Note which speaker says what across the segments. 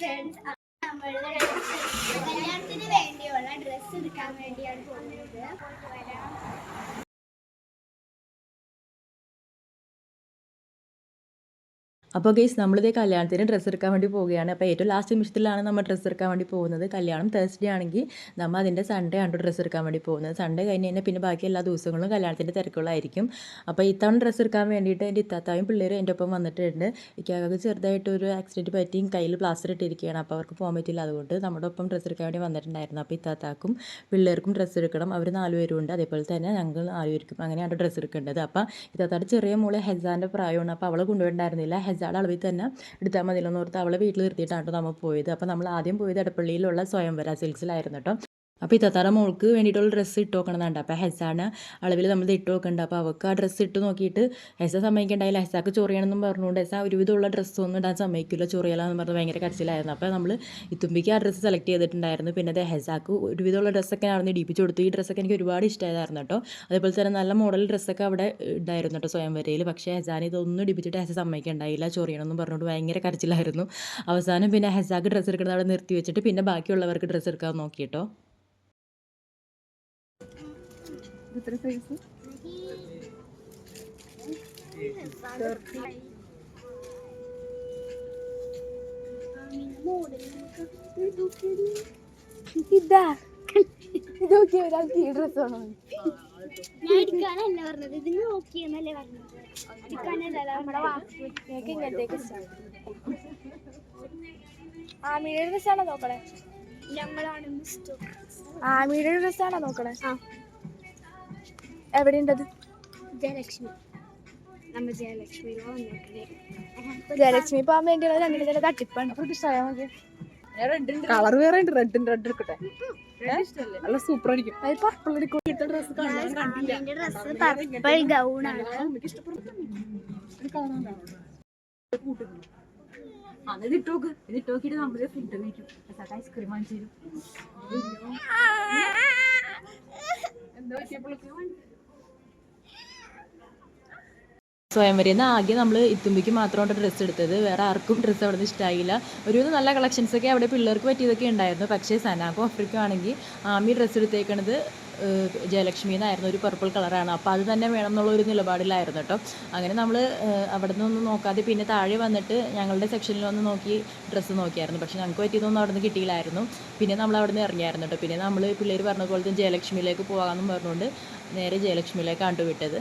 Speaker 1: Friends നമ്മളുടെ കല്യാണത്തിന് വേണ്ടിയുള്ള ഡ്രസ്സ് എടുക്കാൻ വേണ്ടിയാണ് പോകുന്നത്.
Speaker 2: അപ്പോൾ ഗെയ്സ് നമ്മളിതേ കല്യാണത്തിന് ഡ്രസ്സ് എടുക്കാൻ വേണ്ടി പോവുകയാണ്. അപ്പോൾ ഏറ്റവും ലാസ്റ്റ് നിമിഷത്തിലാണ് നമ്മൾ ഡ്രസ്സ് എടുക്കാൻ വേണ്ടി പോകുന്നത്. കല്യാണം തേഴ്സ്ഡേ ആണെങ്കിൽ നമ്മൾ അതിന്റെ സൺഡേ ആണ് ഡ്രസ്സ് എടുക്കാൻ വേണ്ടി പോകുന്നത്. സൺഡേ കഴിഞ്ഞ് കഴിഞ്ഞാൽ പിന്നെ ബാക്കി എല്ലാ ദിവസങ്ങളും കല്യാണത്തിന്റെ തിരക്കുകളായിരിക്കും. അപ്പോൾ ഇത്തവണ ഡ്രസ്സ് എടുക്കാൻ വേണ്ടിയിട്ട് എന്റെ ഇത്താത്തായും പിള്ളേരും എന്റെ ഒപ്പം വന്നിട്ടുണ്ട്. ഇക്കാക്ക് ചെറുതായിട്ടൊരു ആക്സിഡന്റ് പറ്റിയും കയ്യിൽ പ്ലാസ്റ്റർ ഇട്ടിരിക്കുകയാണ്. അപ്പോൾ അവർക്ക് പോകാൻ പറ്റില്ല അതുകൊണ്ട് നമ്മുടെ ഒപ്പം ഡ്രസ്സ് എടുക്കാൻ വേണ്ടി വന്നിട്ടുണ്ടായിരുന്നു. അപ്പോൾ ഇത്താത്താക്കും പിള്ളേർക്കും ഡ്രസ്സ് എടുക്കണം. അവർ നാല് പേരുണ്ട് അതേപോലെ തന്നെ ഞങ്ങൾ നാലുപേർക്കും അങ്ങനെയാണ് ഡ്രസ്സ് എടുക്കേണ്ടത്. അപ്പോൾ ഇത്താത്താടെ ചെറിയ മോൾ ഹെസാന്റെ പ്രായമാണ്. അപ്പോൾ അവളെ കൊണ്ടുപോയിട്ടുണ്ടായിരുന്നില്ല. ഹെസായുടെ അളവിൽ തന്നെ എടുത്താൽ മതിയല്ലോ എന്ന് ഓർത്ത് അവളെ വീട്ടിൽ നിർത്തിയിട്ടാണ് കേട്ടോ നമ്മൾ പോയത്. അപ്പോൾ നമ്മൾ ആദ്യം പോയത് എടപ്പള്ളിയിലുള്ള സ്വയംവര സിൽക്സിലായിരുന്നു കേട്ടോ. അപ്പോൾ ഇത്തത്താറ മോൾക്ക് വേണ്ടിയിട്ടുള്ള ഡ്രസ്സ് ഇട്ട് നോക്കണമെന്നുണ്ട് അപ്പോൾ ഹെസാണ് അളവിൽ നമ്മൾ ഇട്ട് നോക്കുന്നുണ്ട് അപ്പോൾ അവൾക്ക് ആ ഡ്രസ്സ് ഇട്ട് നോക്കിയിട്ട് ഹെസ സമ്മതിക്കണ്ടായില്ല. ഹെസാക്ക് ചൊറിയണമെന്നും പറഞ്ഞുകൊണ്ട് ഹെസ ഒരുവിധമുള്ള ഡ്രസ്സൊന്നും ഇടാൻ സമ്മതിക്കില്ല ചൊറിയലാന്ന് പറഞ്ഞ് ഭയങ്കര കരച്ചിലായിരുന്നു. അപ്പോൾ നമ്മൾ ഇത്തുമ്പിക്ക് ആ ഡ്രസ്സ് സെലക്ട് ചെയ്തിട്ടുണ്ടായിരുന്നു. പിന്നെ അത് ഹെസാക്ക് ഒരുവിധമുള്ള ഡ്രസ്സൊക്കെ ആയിരുന്നു ഇടിപ്പിച്ച് കൊടുത്തു. ഈ ഡ്രസ്സൊക്കെ എനിക്ക് ഒരുപാട് ഇഷ്ടമായിരുന്നു കേട്ടോ അതേപോലെ തന്നെ നല്ല മോഡൽ ഡ്രസ്സൊക്കെ അവിടെ ഉണ്ടായിരുന്നു കേട്ടോ സ്വയംവരയിൽ പക്ഷേ ഹെസാൻ ഇതൊന്നും ഇടിപ്പിച്ചിട്ട് ഹെസ സമ്മതിക്കണ്ടായില്ല. ചൊറിയണമെന്നും പറഞ്ഞുകൊണ്ട് ഭയങ്കര കരച്ചിലായിരുന്നു. അവസാനം പിന്നെ ഹെസാക്ക് ഡ്രസ്സ് എടുക്കുന്നത് അവിടെ നിർത്തി വെച്ചിട്ട് പിന്നെ ബാക്കിയുള്ളവർക്ക് ഡ്രസ്സ് എടുക്കാൻ നോക്കി
Speaker 3: എത്ര സൈസ്
Speaker 1: ഇതാ.
Speaker 3: ഇതൊക്കെ ഒരാൾക്ക് ഈ ഡ്രസ് വേണോ
Speaker 1: ഞാൻ എടുക്കാനല്ല പറഞ്ഞത്. നോക്കിയെന്നല്ലേ പറഞ്ഞത്. എടുക്കാനല്ല നമ്മുടെ
Speaker 3: നിങ്ങൾക്ക് ഇങ്ങനത്തേക്ക് ആമിയുടെ ഡ്രസ്സാണോ നോക്കണേ?
Speaker 1: ഞങ്ങളാണ്
Speaker 3: ആമിയുടെ ഡ്രസ്സാണോ നോക്കണേ?
Speaker 1: ആ.
Speaker 3: എവിടെയുണ്ടത്?
Speaker 1: ജയലക്ഷ്മി. നമ്മൾ
Speaker 3: ജയലക്ഷ്മി പോകാൻ വേണ്ടിയുള്ള രണ്ടിനും ചില തട്ടിപ്പാണ്. കളർ വേറെ ഉണ്ട്. റെഡ് റെഡ് എടുക്കട്ടെ. നല്ല സൂപ്പർ ആയിരിക്കും. അത്
Speaker 2: ഇട്ടോക്ക് നമ്മൾ ഫുഡ് കഴിക്കും. ഐസ്ക്രീം വാങ്ങിച്ചു തരും. സ്വയംവരെന്ന് ആകെ നമ്മൾ ഇത്തുമ്പിക്ക് മാത്രമാണ് ഡ്രസ്സ് എടുത്തത്. വേറെ ആർക്കും ഡ്രസ്സ് അവിടെ നിന്ന് ഇഷ്ടമായില്ല ഒരു നല്ല കളക്ഷൻസൊക്കെ അവിടെ പിള്ളേർക്ക് പറ്റിയതൊക്കെ ഉണ്ടായിരുന്നു. പക്ഷേ സനാക്കും അഫ്രിക്കും ആണെങ്കിൽ ആമി ഡ്രസ്സ് എടുത്തേക്കണത് ജയലക്ഷ്മി എന്നായിരുന്നു. ഒരു പർപ്പിൾ കളറാണ് അപ്പോൾ അത് തന്നെ വേണം എന്നുള്ള ഒരു നിലപാടിലായിരുന്നു കേട്ടോ. അങ്ങനെ നമ്മൾ അവിടെ നിന്നൊന്നും നോക്കാതെ പിന്നെ താഴെ വന്നിട്ട് ഞങ്ങളുടെ സെക്ഷനിൽ വന്ന് നോക്കി ഡ്രസ്സ് നോക്കിയായിരുന്നു. പക്ഷേ ഞങ്ങൾക്ക് പറ്റിയതൊന്നും അവിടെ നിന്ന് കിട്ടിയില്ലായിരുന്നു. പിന്നെ നമ്മൾ അവിടെ നിന്ന് ഇറങ്ങിയായിരുന്നു കേട്ടോ. പിന്നെ നമ്മൾ പിള്ളേർ പറഞ്ഞ പോലെ തന്നെ ജയലക്ഷ്മിയിലേക്ക് പോകാമെന്നും പറഞ്ഞുകൊണ്ട് നേരെ ജയലക്ഷ്മിയിലേക്കാണ് വിട്ടത്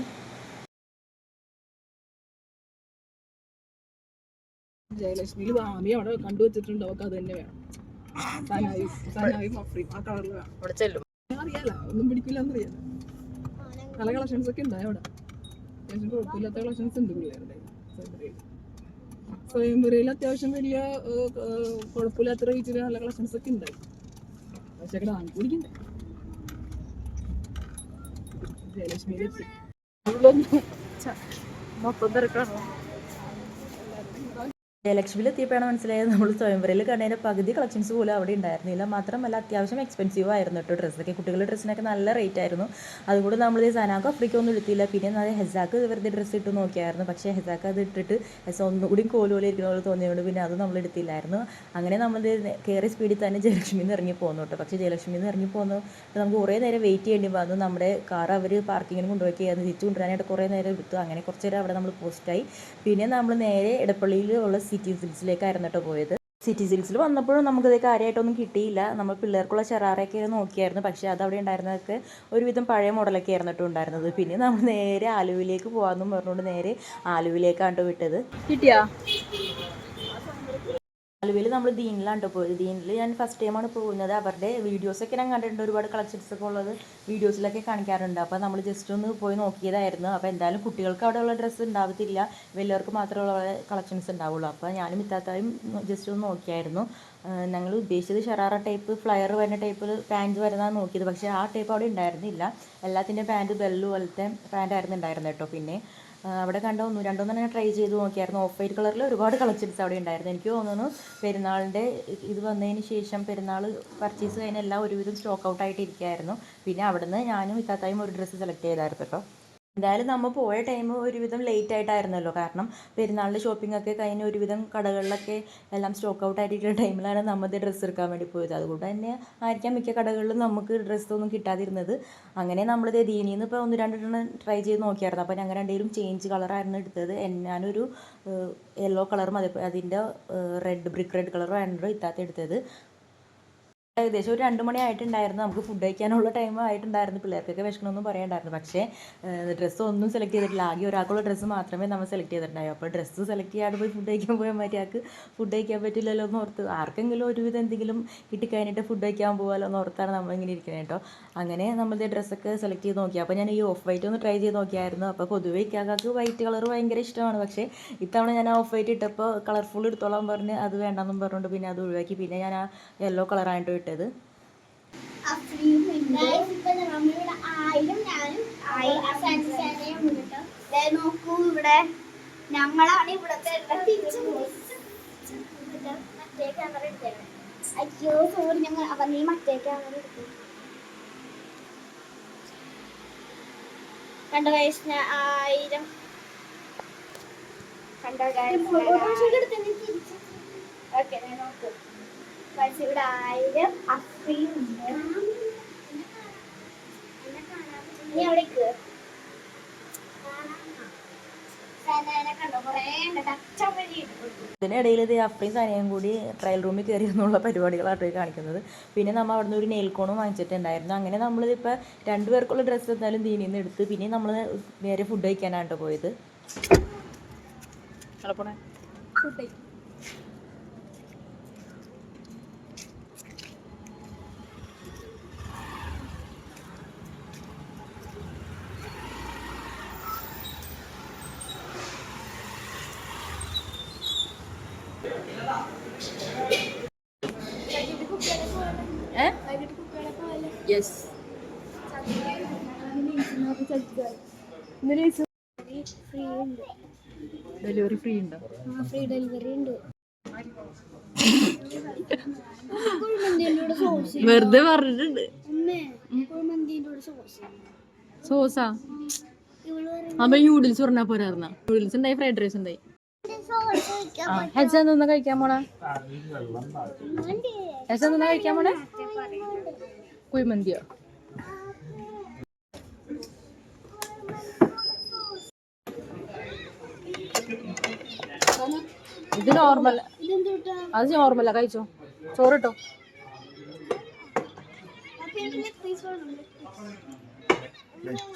Speaker 4: ജയലക്ഷ്മിയിൽ ഭാമി അവിടെ കണ്ടുവച്ചിട്ടുണ്ട് അവൾക്ക് അത് തന്നെ വേണം. സനായി സനായി ആ കളറിൽ വേണം.
Speaker 2: അവിടെ ചെല്ലും.
Speaker 4: അറിയാലോ ഒന്നും പിടിക്കില്ല എന്നറിയാലോ നല്ല കളക്ഷൻസ് ഒക്കെ ഉണ്ടായി അവിടെ. അത്യാവശ്യം കുഴപ്പമില്ലാത്ത കളക്ഷൻസ് ഉണ്ട് പിള്ളേരുടെ. സ്വയംപുരയിൽ അത്യാവശ്യം വലിയ കുഴപ്പമില്ലാത്ത റേറ്റിൽ നല്ല കളക്ഷൻസ് ഒക്കെ ഉണ്ടായി. പക്ഷെ അവിടെ കുടിക്കണ്ടേ? ജയലക്ഷ്മിയിലെത്തി
Speaker 3: മൊത്തം തിരക്കാണോ?
Speaker 2: ജയലക്ഷ്മിയിൽ എത്തിയപ്പോഴാണ് മനസ്സിലായത് നമ്മൾ സ്വയംവരയിൽ കണ്ടതിന്റെ പകുതി കളക്ഷൻസ് പോലും അവിടെ ഉണ്ടായിരുന്നില്ല മാത്രമല്ല അത്യാവശ്യം എക്സ്പെൻസീവ് ആയിരുന്നു കേട്ടോ ഡ്രസ്സൊക്കെ കുട്ടികളുടെ ഡ്രസ്സിനൊക്കെ നല്ല റേറ്റ് ആയിരുന്നു. അതുകൊണ്ട് നമ്മൾ സനാക്ക് അഫ്രിക്ക ഒന്നും എടുത്തില്ല. പിന്നെ അത് ഹെസാക്ക് വെറുതെ ഡ്രസ്സ് ഇട്ട് നോക്കിയായിരുന്നു. പക്ഷേ ഹെസാക്ക് അത് ഇട്ടിട്ട് ഹെസ ഒന്നുകൂടി കോലുപോലെ ഇരിക്കുന്ന പോലെ തോന്നിയതുകൊണ്ട് പിന്നെ അത് നമ്മൾ എടുത്തില്ലായിരുന്നു. അങ്ങനെ നമ്മൾ കയറി സ്പീഡിൽ തന്നെ ജയലക്ഷ്മിയിൽ നിന്ന് ഇറങ്ങി പോകുന്നു കേട്ടോ. പക്ഷേ ജയലക്ഷ്മിയിൽ നിന്ന് ഇറങ്ങി പോന്നു നമുക്ക് കുറേ നേരം വെയിറ്റ് ചെയ്യേണ്ടി വന്നു. നമ്മുടെ കാർ അവർ പാർക്കിങ്ങിന് കൊണ്ടുപോയി തിരിച്ചു കൊണ്ടുവരാനായിട്ട് കുറേ നേരം എടുത്തു. അങ്ങനെ കുറച്ച് നേരം അവിടെ നമ്മൾ പോസ്റ്റായി പിന്നെ നമ്മൾ നേരെ ഇടപ്പള്ളിയിൽ ഉള്ള സിറ്റി സിൽസിലേക്കായിരുന്നു കേട്ടോ പോയത്. സിറ്റി സിൽസിൽ വന്നപ്പോഴും നമുക്കത് കാര്യമായിട്ടൊന്നും കിട്ടിയില്ല. നമ്മൾ പിള്ളേർക്കുള്ള ചെറാറൊക്കെ നോക്കിയായിരുന്നു. പക്ഷേ അത് അവിടെ ഉണ്ടായിരുന്നതൊക്കെ ഒരുവിധം പഴയ മോഡലൊക്കെ ആയിരുന്നു ഉണ്ടായിരുന്നത്. പിന്നെ നമ്മൾ നേരെ ആലുവിലേക്ക് പോകാമെന്നും പറഞ്ഞുകൊണ്ട് നേരെ ആലുവിലേക്കാണ് വിട്ടത്.
Speaker 3: കിട്ടിയാ?
Speaker 2: ആലുവയിൽ നമ്മൾ ദീനിലാണ് കേട്ടോ പോയത്? ദീനിൽ ഞാൻ ഫസ്റ്റ് ടൈമാണ് പോകുന്നത്. അവരുടെ വീഡിയോസൊക്കെ ഞാൻ കണ്ടിട്ടുണ്ട്. ഒരുപാട് കളക്ഷൻസൊക്കെ ഉള്ളത് വീഡിയോസിലൊക്കെ കാണിക്കാറുണ്ട്. അപ്പോൾ നമ്മൾ ജസ്റ്റ് ഒന്ന് പോയി നോക്കിയതായിരുന്നു. അപ്പോൾ എന്തായാലും കുട്ടികൾക്ക് അവിടെയുള്ള ഡ്രസ്സ് ഉണ്ടാവത്തില്ല. വലിയവർക്ക് മാത്രമുള്ള കളക്ഷൻസ് ഉണ്ടാവുള്ളൂ. അപ്പോൾ ഞാനും ഇത്താത്തായും ജസ്റ്റ് ഒന്ന് നോക്കിയായിരുന്നു. ഞങ്ങൾ ഉദ്ദേശിച്ചത് ഷറാറ ടൈപ്പ് ഫ്ലയർ വരുന്ന ടൈപ്പിൽ പാന്റ് വരുന്നതാണ് നോക്കിയത്. പക്ഷേ ആ ടൈപ്പ് അവിടെ ഉണ്ടായിരുന്നില്ല. എല്ലാത്തിന്റെ പാന്റ് ബെല്ല് പോലത്തെ പാന്റായിരുന്നു ഉണ്ടായിരുന്നത് കേട്ടോ. പിന്നെ അവിടെ കണ്ട? ഒന്ന് രണ്ടൊന്നും ഞാൻ ട്രൈ ചെയ്ത് നോക്കിയായിരുന്നു. ഓഫ് വൈറ്റ് കളറിൽ ഒരുപാട് കളക്ഷൻസ് അവിടെ ഉണ്ടായിരുന്നു. എനിക്ക് തോന്നുന്നു പെരുന്നാളിന്റെ ഇത് വന്നതിന് ശേഷം പെരുന്നാൾ പർച്ചേസ് കഴിഞ്ഞ എല്ലാം ഒരുവിധം സ്റ്റോക്ക് ഔട്ട് ആയിട്ട് ഇരിക്കുകയായിരുന്നു പിന്നെ അവിടുന്ന് ഞാനും ഇത്താത്തായും ഒരു ഡ്രസ്സ് സെലക്ട് ചെയ്തായിരുന്നു കേട്ടോ എന്തായാലും നമ്മൾ പോയ ടൈം ഒരുവിധം ലേറ്റ് ആയിട്ടായിരുന്നല്ലോ. കാരണം പെരുന്നാളിന്റെ ഷോപ്പിംഗ് ഒക്കെ കഴിഞ്ഞ് ഒരുവിധം കടകളിലൊക്കെ എല്ലാം സ്റ്റോക്ക് ഔട്ട് ആയിട്ടുള്ള ടൈമിലാണ് നമ്മൾ ഡ്രസ്സ് എടുക്കാൻ വേണ്ടി പോയത്. അതുകൊണ്ട് തന്നെ ആയിരിക്കാം മിക്ക കടകളിലും നമുക്ക് ഡ്രസ്സൊന്നും കിട്ടാതിരുന്നത്. അങ്ങനെ നമ്മളിത് ദീനിയിൽ നിന്ന് ഇപ്പോൾ ഒന്ന് രണ്ടെണ്ണം ട്രൈ ചെയ്ത് നോക്കിയായിരുന്നു. അപ്പോൾ ഞങ്ങൾ രണ്ടുപേരും ചേഞ്ച് കളറായിരുന്നു എടുത്തത്. ഞാനൊരു യെല്ലോ കളറും അതേ അതിന്റെ റെഡ് ബ്രിക്ക് റെഡ് കളറും ആയിരുന്നു ഇത്താത്ത എടുത്തത്. ഏകദേശം ഒരു രണ്ട് മണി ആയിട്ടുണ്ടായിരുന്നു. നമുക്ക് ഫുഡ് കഴിക്കാനുള്ള ടൈം ആയിട്ടുണ്ടായിരുന്നു. പിള്ളേർക്കൊക്കെ വിഷമമൊന്നും പറയണ്ടായിരുന്നു. പക്ഷേ ഡ്രസ്സ് ഒന്നും സെലക്ട് ചെയ്തിട്ടില്ല. ആകെ ഒരാൾക്കുള്ള ഡ്രസ്സ് മാത്രമേ നമ്മൾ സെലക്ട് ചെയ്തിട്ടുണ്ടായി. അപ്പോൾ ഡ്രസ്സ് സെലക്ട് ചെയ്യാതെ പോയി ഫുഡ് കഴിക്കാൻ പോയാൽ മറ്റേക്ക് ഫുഡ് കഴിക്കാൻ പറ്റില്ലല്ലോ എന്ന് ഓർത്ത് ആർക്കെങ്കിലും ഒരുവിധം എന്തെങ്കിലും കിട്ടിക്കഴിഞ്ഞിട്ട് ഫുഡ് കഴിക്കാൻ പോകാമല്ലോ എന്ന് ഓർത്താണ് നമ്മളിങ്ങനെ ഇരിക്കുന്നത് കേട്ടോ. അങ്ങനെ നമ്മൾ ഡ്രസ്സൊക്കെ സെലക്ട് ചെയ്ത് നോക്കി. അപ്പോൾ ഞാൻ ഈ ഓഫ് വൈറ്റ് ഒന്ന് ട്രൈ ചെയ്ത് നോക്കിയായിരുന്നു. അപ്പോൾ പൊതുവേ ഇക്കാക്ക് വൈറ്റ് കളർ ഭയങ്കര ഇഷ്ടമാണ്. പക്ഷേ ഇത്തവണ ഞാൻ ഓഫ് വൈറ്റ് ഇട്ടപ്പോൾ കളർഫുൾ എടുത്തോളാൻ പറഞ്ഞ് അത് വേണ്ടെന്നും പറഞ്ഞുകൊണ്ട് പിന്നെ അത് ഒഴിവാക്കി. പിന്നെ ഞാൻ ആ യെല്ലോ കളറായിട്ട് ഇട്ടത്
Speaker 1: നോക്കൂ ഇവിടെ. ഞങ്ങളാണ് ഇവിടത്തെ മറ്റേ ക്യാമറ അയ്യോ സോറി ഞങ്ങൾ അവർ നീ മറ്റേ ക്യാമറ എടുത്തു. കണ്ടോ guys, ഞാൻ ആയിരം. കണ്ടോ ഓക്കെ നോക്കൂ. Guys, ഇവിടെ ആയിരം അഫ്രീം ഉണ്ട്. നീ അവിടേക്ക്.
Speaker 2: ഇതിനിടയിൽ ഇത് അഫ്രീം സനയും കൂടി ട്രയൽ റൂമിൽ കയറി എന്നുള്ള പരിപാടികളായിട്ട് ഈ കാണിക്കുന്നത്. പിന്നെ നമ്മൾ അവിടുന്ന് ഒരു നെയിൽ കോണും വാങ്ങിച്ചിട്ടുണ്ടായിരുന്നു. അങ്ങനെ നമ്മളിതിപ്പോൾ രണ്ടുപേർക്കുള്ള ഡ്രസ്സ് എന്തായാലും ദീനിൽ നിന്ന് എടുത്ത് പിന്നെ നമ്മൾ നേരെ ഫുഡ് കഴിക്കാനാണ് ട്ടോ ഫുഡ്
Speaker 3: എളുപ്പണേ യെസ് ഡെലിവറി ഫ്രീ ഉണ്ടോ?
Speaker 1: ഫ്രീ ഡെലിവറി ഉണ്ട്.
Speaker 3: വെറുതെ പറഞ്ഞിട്ടുണ്ട്.
Speaker 1: സോസ്
Speaker 3: അപ്പൊ ന്യൂഡിൽസ് പറഞ്ഞാ പോരായിരുന്ന ന്യൂഡിൽസ് ഉണ്ടായി ഫ്രൈഡ് റൈസ് ഉണ്ടായി.
Speaker 1: സോസ്
Speaker 3: നിന്ന് കഴിക്കാൻ പോണേ. ഹെജ നിന്ന് കഴിക്കാൻ പോണേ? കുഴിമന്തിയോ? ഇത് നോർമൽ അത് നോർമലാ കഴിച്ചോ? ചോറ്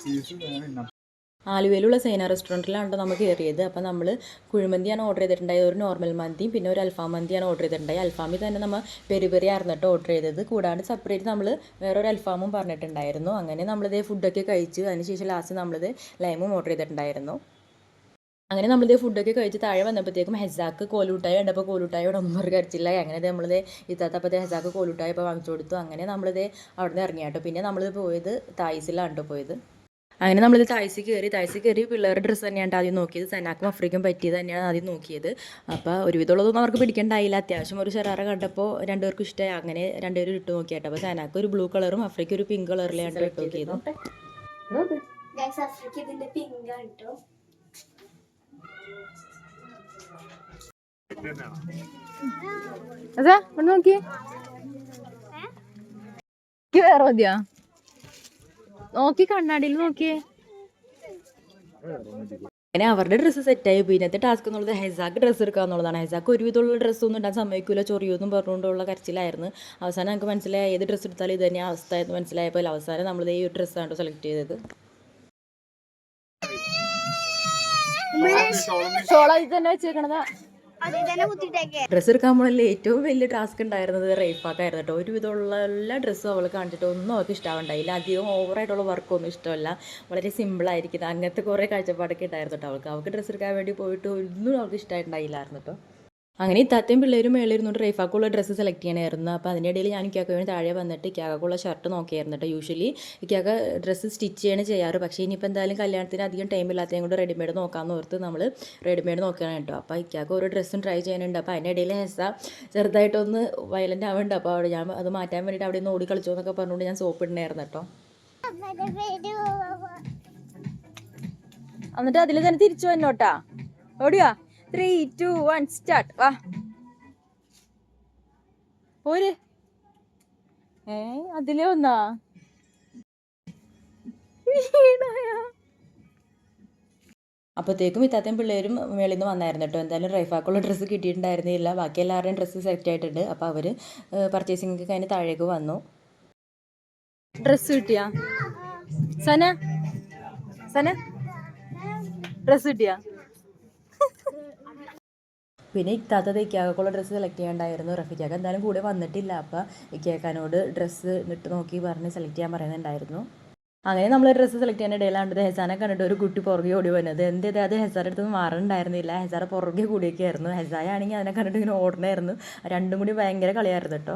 Speaker 1: ചീസ് വേണം
Speaker 2: ആലുവയിലുള്ള സേന റെസ്റ്റോറന്റിലാണ് നമ്മൾ കയറിയത്. അപ്പോൾ നമ്മൾ കുഴിമന്തിയാണ് ഓർഡർ ചെയ്തിട്ടുണ്ടായത്. ഒരു നോർമൽ മന്തിയും പിന്നെ ഒരു അൽഫാം മന്തിയാണ് ഓർഡർ ചെയ്തിട്ടുണ്ടായത്. അൽഫാമിൽ തന്നെ നമ്മൾ പെരി പെരി ആയിരുന്നു ഓർഡർ ചെയ്തത്. കൂടാണ്ട് സെപ്പറേറ്റ് നമ്മൾ വേറൊരു അൽഫാമും പറഞ്ഞിട്ടുണ്ടായിരുന്നു. അങ്ങനെ നമ്മളിത് ഫുഡൊക്കെ കഴിച്ചു. അതിനുശേഷം ലാസ്റ്റ് നമ്മളിത് ലൈമും ഓർഡർ ചെയ്തിട്ടുണ്ടായിരുന്നു. അങ്ങനെ നമ്മളിത് ഫുഡൊക്കെ കഴിച്ച് താഴെ വന്നപ്പോഴത്തേക്കും ഹെസാക്ക് കോലൂട്ടായി. കണ്ടപ്പോൾ കോലൂട്ടായി ഇവിടെ ഒന്നും കരച്ചില്ല. അങ്ങനെ നമ്മളിത് ഇത്താത്തപ്പത്തെ ഹെസാക്ക് കോലൂട്ടായി ഇപ്പോൾ വാങ്ങിച്ചു കൊടുത്തു. അങ്ങനെ നമ്മളിത് അവിടെ നിന്ന് ഇറങ്ങിയാട്ടോ പിന്നെ നമ്മളിത് പോയത് തായ്സിലാണ് കേട്ടോ പോയത്. അങ്ങനെ നമ്മളിത് തായ്സി കയറി തായ്സി കയറി പിള്ളേരുടെ ഡ്രസ്സ് തന്നെയാണ് ആദ്യം നോക്കിയത്. സനാക്കും അഫ്രിക്കും പറ്റിയത് തന്നെയാണ് ആദ്യം നോക്കിയത്. അപ്പോൾ ഒരുവിധമുള്ളതൊന്നും അവർക്ക് പിടിക്കണ്ടായില്ല. അത്യാവശ്യം ഒരു ഷെറാറ കണ്ടപ്പോൾ രണ്ടുപേർക്കും ഇഷ്ടമായി അങ്ങനെ രണ്ടുപേരും ഇട്ട് നോക്കിയാട്ടോ. അപ്പോൾ സനാക്ക് ഒരു ബ്ലൂ കളറും അഫ്രിക്ക് ഒരു പിങ്ക് കളറിലാണ് ഇട്ട് നോക്കിയത്.
Speaker 1: അഫ്രിക്ക ഇതിന്റെ പിങ്ക് ആണ് കേട്ടോ
Speaker 3: അതാ നോക്കിയേ. വേറെ മതിയാ? നോക്കി കണ്ണാടിയിൽ നോക്കിയേ
Speaker 2: അങ്ങനെ അവരുടെ ഡ്രസ്സ് സെറ്റായി പിന്നത്തെ ടാസ്ക് എന്നുള്ളത് ഹെസാക്ക് ഡ്രസ്സ് എടുക്കുക എന്നുള്ളതാണ്. ഹെസാക്ക് ഒരുവിധമുള്ള ഡ്രസ്സൊന്നും ഇടാൻ സമ്മതിക്കില്ല ചൊറിയൊന്നും പറഞ്ഞുകൊണ്ടുള്ള കരച്ചിലായിരുന്നു. അവസാനം നമുക്ക് മനസ്സിലായി ഏത് ഡ്രസ്സ് എടുത്താലും ഇത് തന്നെ അവസ്ഥ എന്ന് മനസ്സിലായപ്പോൾ അവസാനം നമ്മൾ ഈ ഒരു ഡ്രസ്സാണ് സെലക്ട് ചെയ്തത്.
Speaker 3: ഇത് തന്നെ വെച്ചേക്കണതാ.
Speaker 2: ഡ്രസ്സ് എടുക്കാൻ പോകണമെങ്കിൽ ഏറ്റവും വലിയ ടാസ്ക് ഉണ്ടായിരുന്നത് റേഫാക്കായിരുന്നു കേട്ടോ. ഒരുവിധമുള്ള എല്ലാ ഡ്രസ്സും അവൾ കാണിച്ചിട്ട് ഒന്നും അവൾക്ക് ഇഷ്ടമുണ്ടായില്ല അധികം ഓവറായിട്ടുള്ള വർക്കൊന്നും ഇഷ്ടമല്ല. വളരെ സിമ്പിളായിരിക്കുന്നത് അങ്ങനത്തെ കുറേ കാഴ്ചപ്പാടൊക്കെ ഉണ്ടായിരുന്നു കേട്ടോ അവൾക്ക്. അവൾക്ക് ഡ്രസ്സ് എടുക്കാൻ വേണ്ടി പോയിട്ട് ഒന്നും അവൾക്ക് ഇഷ്ടമായിട്ടുണ്ടായില്ലായിരുന്നു കേട്ടോ. അങ്ങനെ ഇത്താത്തയും പിള്ളേരും മേളിരുന്നുകൊണ്ട് റേഫാക്കുള്ള ഡ്രസ്സ് സെലക്ട് ചെയ്യണമായിരുന്നു അപ്പോൾ അതിന്റെ ഇടയിൽ ഞാൻ ഇക്കാക്ക് വേണ്ടി താഴെ വന്നിട്ട് ഇക്കാക്കുള്ള ഷർട്ട് നോക്കിയായിരുന്നു കേട്ടോ യൂഷ്വലി ഇക്കാക്ക ഡ്രസ്സ് സ്റ്റിച്ച് ചെയ്യാണ് ചെയ്യാറ്. പക്ഷേ ഇനിയിപ്പോൾ എന്തായാലും കല്യാണത്തിന് അധികം ടൈം ഇല്ലാത്തതും കൊണ്ട് റെഡിമെയ്ഡ് നോക്കാമെന്ന് ഓർത്ത് നമ്മൾ റെഡിമെയ്ഡ് നോക്കുകയാണ് കേട്ടോ അപ്പോൾ ഇക്കാക്ക് ഓരോ ഡ്രസ്സും ട്രൈ ചെയ്യാനുണ്ട്. അപ്പോൾ അതിന്റെ ഇടയിൽ ഹെസ ചെറുതായിട്ടൊന്ന് വയലന്റ് ആവുന്നുണ്ട് അപ്പോൾ അവിടെ ഞാൻ അത് മാറ്റാൻ വേണ്ടിയിട്ട് അവിടെ നിന്ന് ഓടി കളിച്ചോ എന്നൊക്കെ പറഞ്ഞുകൊണ്ട് ഞാൻ സോപ്പ് ഇടണമായിരുന്നു കേട്ടോ എന്നിട്ട് അതിൽ തന്നെ തിരിച്ചു വന്നോട്ടാ. ഓടിയാ? ത്രീ ടു വൺ സ്റ്റാർട്ട് വാ. പോര്. ഏ അതിലേ ഒന്നാ അപ്പോഴത്തേക്കും ഇത്താത്തയും പിള്ളേരും മേളിൽ നിന്ന് വന്നായിരുന്നു കേട്ടോ. എന്തായാലും റൈഫാക്കുള്ള ഡ്രസ്സ് കിട്ടിയിട്ടുണ്ടായിരുന്നില്ല. ബാക്കി എല്ലാവരുടെയും ഡ്രസ്സ് സെലക്ട് ആയിട്ടുണ്ട്. അപ്പോൾ അവർ പർച്ചേസിംഗ് കഴിഞ്ഞ് താഴേക്ക് വന്നു. ഡ്രസ്സ് കിട്ടിയാ? സന? സന? ഡ്രസ്സ് കിട്ടിയാ? പിന്നെ ഇത്താത്തത് ഇക്കാക്കുള്ള ഡ്രസ്സ് സെലക്ട് ചെയ്യണ്ടായിരുന്നു റഫിക്കാക്ക് എന്തായാലും കൂടെ വന്നിട്ടില്ല. അപ്പം ഇക്കാക്കാനോട് ഡ്രസ്സ് ഇട്ട് നോക്കി പറഞ്ഞ് സെലക്ട് ചെയ്യാൻ പറയുന്നുണ്ടായിരുന്നു. അങ്ങനെ നമ്മൾ ഡ്രസ്സ് സെലക്ട് ചെയ്യാൻ ഇടയിലാണ്ട് ഹെസാനെ കണ്ടിട്ട് ഒരു കുട്ടി പുറകെ ഓടി വന്നത്. എന്ത് ചെയ്ത് അത് ഹെസാറെ അടുത്ത് മാറുന്നുണ്ടായിരുന്നില്ല ഹെസാറെ പുറകെ കൂടിയൊക്കെയായിരുന്നു. ഹെസായ ആണെങ്കിൽ അതിനെ കണ്ടിട്ട് ഇങ്ങനെ ഓടണമായിരുന്നു രണ്ടും കൂടി ഭയങ്കര കളിയായിരുന്നു കേട്ടോ.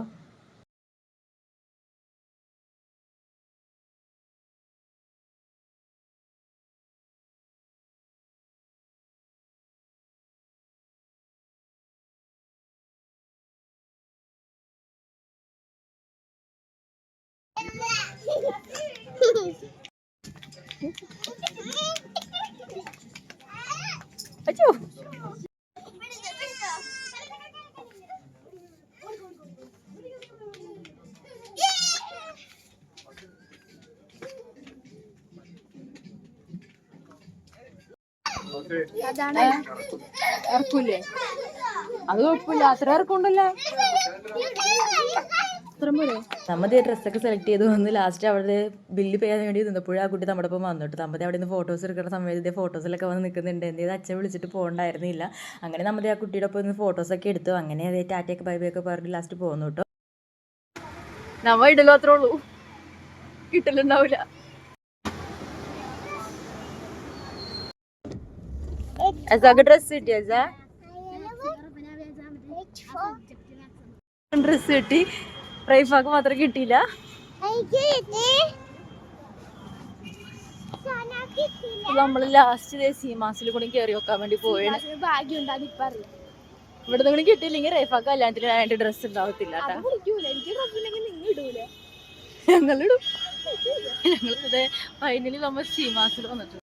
Speaker 2: അച്ചോ
Speaker 3: ഇറക്കൂലേ അത് കുഴപ്പമില്ല. അത്ര ഇറക്കുണ്ടല്ലോ
Speaker 2: ഈ ഡ്രസ്സൊക്കെ സെലക്ട് ചെയ്ത് വന്ന് ലാസ്റ്റ് അവിടെ ബില്ല് പേ ചെയ്യാൻ വേണ്ടി നിന്നപ്പോഴും ആ കുട്ടി നമ്മുടെ ഒപ്പം വന്നിട്ട് നമ്മുടെ അവിടെ നിന്ന് ഫോട്ടോസ് എടുക്കുന്ന സമയത്ത് ഇതേ ഫോട്ടോസിലൊക്കെ വന്ന് നിൽക്കുന്നുണ്ട് എന്ത് അച്ഛൻ വിളിച്ചിട്ട് പോകണ്ടായിരുന്നില്ല. അങ്ങനെ നമ്മുടെ ആ കുട്ടിയുടെ ഒപ്പം നിന്ന് ഫോട്ടോസൊക്കെ എടുത്തു. അങ്ങനെ അതേ ടാറ്റയൊക്കെ ബൈ ബൈ ഒക്കെ പറഞ്ഞ് ലാസ്റ്റ് പോകുന്നു കേട്ടോ.
Speaker 3: നമ്മ ഇടലോ അത്രേ ഉള്ളൂ. കിട്ടലുണ്ടാവില്ല.
Speaker 2: ഡ്രസ് ഡ്രസ്സ് കിട്ടി അസാ ഡ്രസ്സ് കിട്ടി. റൈഫാക്ക് മാത്രം കിട്ടിയില്ല. നമ്മൾ ലാസ്റ്റ് സീമാസിൽ കൂടി കയറി വെക്കാൻ വേണ്ടി പോയാണ് ഇവിടെ നിന്ന് കിട്ടിയില്ലെങ്കിൽ റൈഫാക്ക് കല്യാണത്തിന് അതിന്റെ ഡ്രസ്സ് ഉണ്ടാവത്തില്ല ഞങ്ങളിടും ഞങ്ങൾ ഇതേ ഫൈനലി നമ്മൾ സീമാസിൽ വന്നിട്ടുണ്ട്.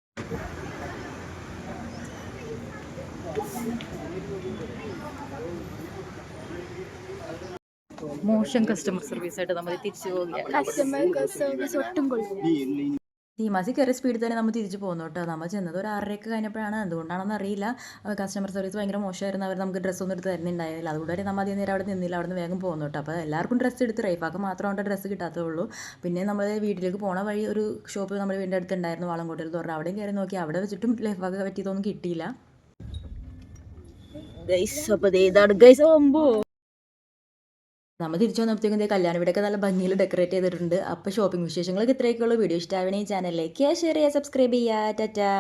Speaker 2: മോശം കസ്റ്റമർ സർവീസ് ആയിട്ട് നമ്മൾ തിരിച്ചു
Speaker 1: പോകുകയാണ്
Speaker 2: സീമാസി കയറിയ സ്പീഡിൽ തന്നെ നമ്മൾ തിരിച്ചു പോകുന്നു കേട്ടോ. നമ്മൾ ചെന്നത് ഒരു ആറരയൊക്കെ കഴിഞ്ഞപ്പോഴാണ്. എന്തുകൊണ്ടാണെന്ന് അറിയില്ല. കസ്റ്റമർ സർവീസ് ഭയങ്കര മോശമായിരുന്നു. അവർ നമുക്ക് ഡ്രസ്സ് ഒന്നും എടുത്ത് തരുന്നുണ്ടായില്ല അതുകൊണ്ട് തന്നെ നമ്മൾ അധികം നേരം അവിടെ നിന്നില്ല. അവിടെ നിന്ന് വേഗം പോകുന്നു കേട്ടോ. അപ്പോൾ എല്ലാവർക്കും ഡ്രസ്സ് എടുത്ത് റൈഫാക്ക് മാത്രമാണ് ഡ്രസ്സ് കിട്ടാത്തുള്ളൂ. പിന്നെ നമ്മൾ വീട്ടിലേക്ക് പോണ വഴി ഒരു ഷോപ്പ് നമ്മുടെ വീടിന്റെ അടുത്തുണ്ടായിരുന്നു. വളംകോട്ടിൽ എന്ന് പറഞ്ഞാൽ അവിടെയും കയറി നോക്കി. അവിടെ വെച്ചിട്ടും ലൈഫാക്ക് പറ്റിയതൊന്നും കിട്ടിയില്ല. ഗൈസ് അപ്പോൾ ഇതാണ്. ഗൈസ് ഒമ്പോ നമ്മൾ തിരിച്ചു വന്നപ്പോഴത്തേക്കും കല്യാണ വീടൊക്കെ നല്ല ഭംഗിയിൽ ഡെക്കറേറ്റ് ചെയ്തിട്ടുണ്ട്. അപ്പോൾ ഷോപ്പിംഗ് വിശേഷങ്ങളൊക്കെ ഇത്രയൊക്കെയുള്ളൂ. വീഡിയോ ഇഷ്ടമാവണേ ചാനലിലേക്ക് ഷെയർ ചെയ്യുക സബ്സ്ക്രൈബ് ചെയ്യുക. ടാറ്റാ.